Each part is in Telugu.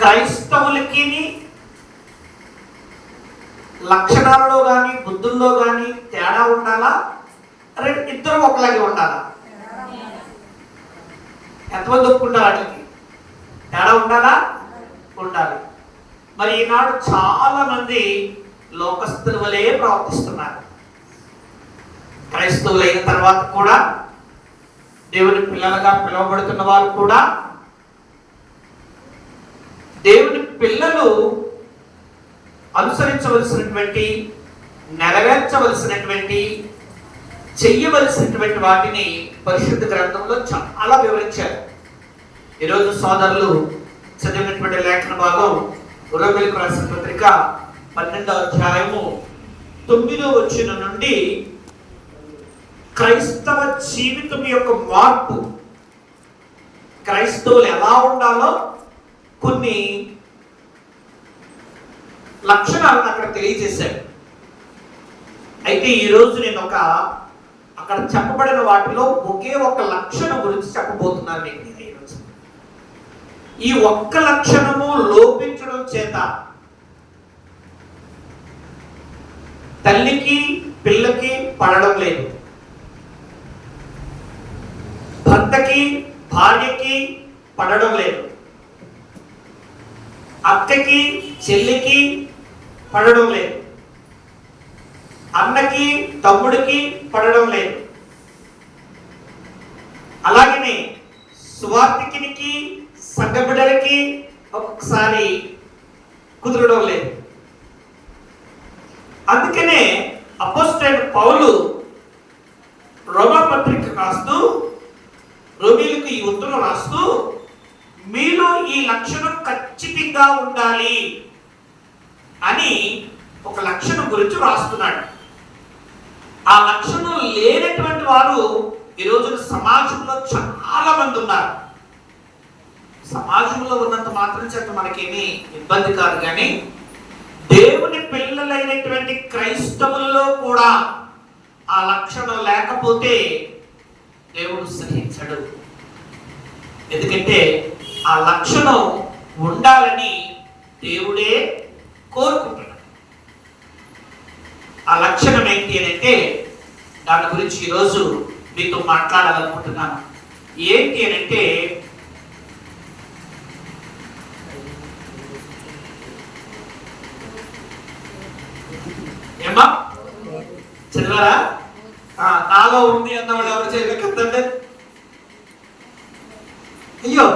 క్రైస్తవులకి లక్షణాలలో కానీ బుద్ధుల్లో కానీ తేడా ఉండాలా? రెండు ఇద్దరు ఒకలాగే ఉండాలా? ఎంతమంది ఒప్పుకుంటారు వాటికి? తేడా ఉండాలా? ఉండాలి. మరి ఈనాడు చాలా మంది లోకస్తుల వలె ప్రవర్తిస్తున్నారు. క్రైస్తవులు అయిన తర్వాత కూడా దేవుని పిల్లలుగా పిలువబడుతున్న వారు కూడా దేవుని పిల్లలు అనుసరించవలసినటువంటి నెరవేర్చవలసినటువంటి చెయ్యవలసినటువంటి వాటిని పరిశుద్ధ గ్రంథంలో చాలా వివరించారు. ఈరోజు సోదరులు చదివినటువంటి లేఖన భాగం ఉరబెలకు రాసిన పత్రిక పన్నెండవ అధ్యాయము తొమ్మిదో వచ్చిన నుండి క్రైస్తవ జీవితం యొక్క మార్పు. క్రైస్తవులు ఎలా ఉండాలో కొన్ని లక్షణాలను అక్కడ తెలియజేశాడు. అయితే ఈరోజు నేను ఒక అక్కడ చెప్పబడిన వాటిలో ఒకే ఒక లక్షణం గురించి చెప్పబోతున్నాను నేను ఈరోజు ఈ ఒక్క లక్షణము లోపించడం చేత తల్లికి పిల్లకి పడడం లేదు. భర్తకి భార్యకి పడడం లేదు. అక్కకి చెల్లికి పడడం లేదు. అన్నకి తమ్ముడికి పడడం లేదు. అలాగనే సువార్థికినికి సంఘ బిడ్డలకి ఒక్కొక్కసారి కుదరడం లేదు. అందుకనే అపోస్టైన్ పౌలు రోమపత్రిక రాస్తూ రోమిలకు ఈ ఉత్తరం రాస్తూ మీలో ఈ లక్షణం ఖచ్చితంగా ఉండాలి. అని ఒక లక్షణం గురించి రాస్తున్నాడు ఆ లక్షణం లేనటువంటి వారు ఈ రోజున సమాజంలో చాలా మంది ఉన్నారు. సమాజంలో ఉన్నంత మాత్రం చేత మనకేమీ ఇబ్బంది కాదు కానీ దేవుని పిల్లలైనటువంటి క్రైస్తవుల్లో కూడా ఆ లక్షణం లేకపోతే దేవుడు సహించడు. ఎందుకంటే ఆ లక్షణం ఉండాలని దేవుడే కోరుకుంటున్నాడు ఆ లక్షణం ఏంటి అని అంటే దాని గురించి ఈరోజు మీతో మాట్లాడాలనుకుంటున్నాను. ఏంటి అని అంటే ఏమా చదివారా? నాలో ఉంది అన్నవాడు ఎవరు చేయలేకపోతే అయ్యో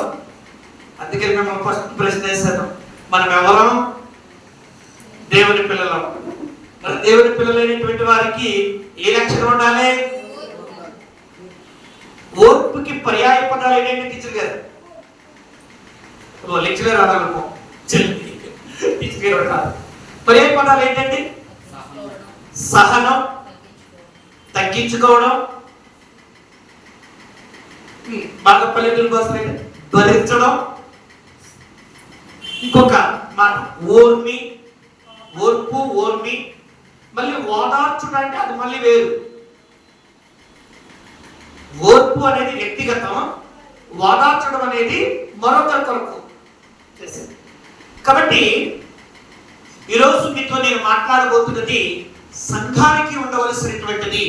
అందుకని మేము ఫస్ట్ ప్రశ్న వేశాను. మనం ఎవరం దేవుని పిల్లలం. మరి దేవుని పిల్లలైనటువంటి వారికి ఏ లక్షణం ఉండాలి? ఓర్పుకి పర్యాయ పదాలు ఏంటంటే టీచర్ గారు? ఓ లెక్చరర్ అనాలనుకో టీచర్ గారు కాదు. పర్యాయ పదాలు ఏంటండి? సహనం. తగ్గించుకోవడం. ఉమ్, బాగా పల్లెటూరు కోసం భరించడం ఇంకొక మాట ఓర్మి. ఓర్పు ఓర్మి మళ్ళీ ఓదార్చుట అంటే అది మళ్ళీ వేరు. ఓర్పు అనేది వ్యక్తిగతం ఓదార్చడం అనేది మరొకరి కొరకు చేసింది. కాబట్టి ఈరోజు మీతో నేను మాట్లాడబోతున్నది సంఘానికి ఉండవలసినటువంటిది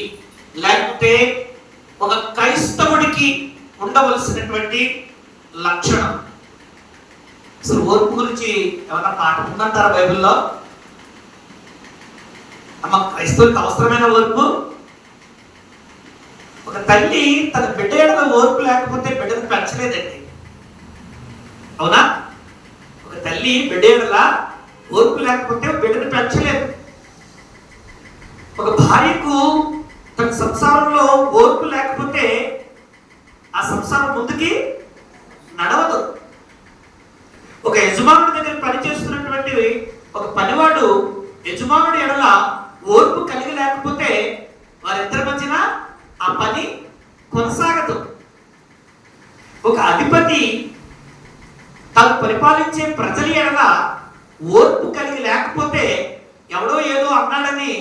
లేకపోతే ఒక క్రైస్తవుడికి ఉండవలసినటువంటి లక్షణం. అసలు ఓర్పు గురించి ఏమన్నా పాట ఉందంటారా బైబిల్లో? అమ్మ క్రైస్తవులకు అవసరమైన ఓర్పు? ఒక తల్లి తన బిడ్డ ఎడల ఓర్పు లేకపోతే బిడ్డను పెంచలేదండి. అవునా? ఒక తల్లి బిడ్డ ఎడల ఓర్పు లేకపోతే బిడ్డను పెంచలేదు. ఒక భార్యకు తన సంసారంలో ఓర్పు లేకపోతే ఆ సంసారం ముందుకి నడవదు. ఒక యజమానుడి దగ్గర పనిచేస్తున్నటువంటి ఒక పనివాడు యజమానుడి ఎడల ఓర్పు కలిగి లేకపోతే వారిద్దరి మధ్యన ఆ పని కొనసాగదు. ఒక అధిపతి తాను పరిపాలించే ప్రజల ఎడల ఓర్పు కలిగి లేకపోతే ఎవడో ఏదో అన్నాడని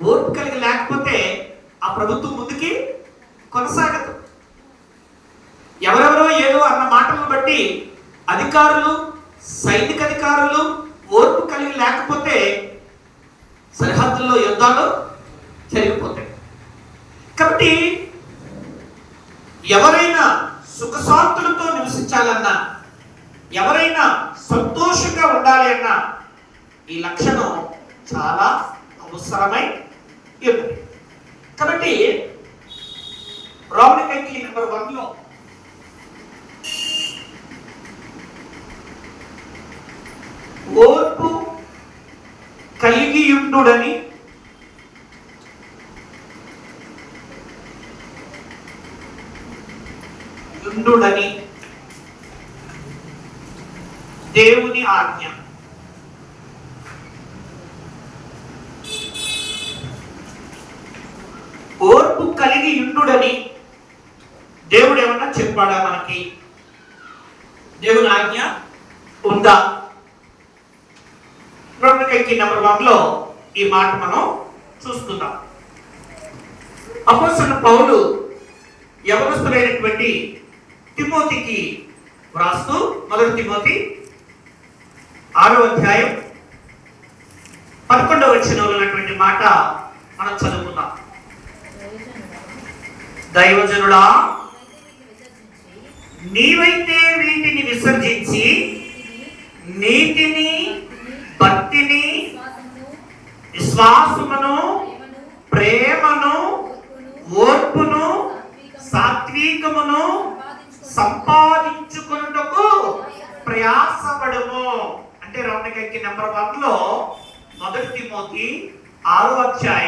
ఓర్పు కలిగి లేకపోతే ఆ ప్రభుత్వం ముందుకి కొనసాగదు. ఎవరెవరో ఏదో అన్న మాటలను బట్టి అధికారులు సైనిక అధికారులు ఓర్పు కలిగి లేకపోతే సరిహద్దుల్లో యుద్ధాలు జరిగిపోతాయి. కాబట్టి ఎవరైనా సుఖశాంతులతో నివసించాలన్నా ఎవరైనా సంతోషంగా ఉండాలి అన్నా ఈ లక్షణం చాలా అవసరమై ఉంది కాబట్టి రాముడి కంకి నెంబర్ వన్లో ఓర్పు కలిగి యుండుడని దేవుని ఆజ్ఞ. ఓర్పు కలిగి యుండుడని దేవుడు ఏమన్నా చెప్పాడా మనకి? దేవుని ఆజ్ఞ ఉందా? రోమిలికి నెంబర్ వన్లో ఈ మాట మనం చూస్తున్నాం అపోసన పౌలు యవనస్తులైనటువంటి తిమోతికి వ్రాస్తూ మొదటి తిమోతి ఆరో అధ్యాయం పదకొండవ వచ్చిన ఉన్నటువంటి మాట మనం చదువుకుందాం. దైవజనుడా నీవైతే వీటిని విసర్జించి నీతిని భక్తిని విశ్వాసమును ప్రేమను ఓర్పును సాత్వికమును సంపాదించుకున్నటకు ప్రయాసపడము. అంటే రమణకి నెంబర్ వన్లో మొదటి తిమోతి ఆరో అధ్యాయం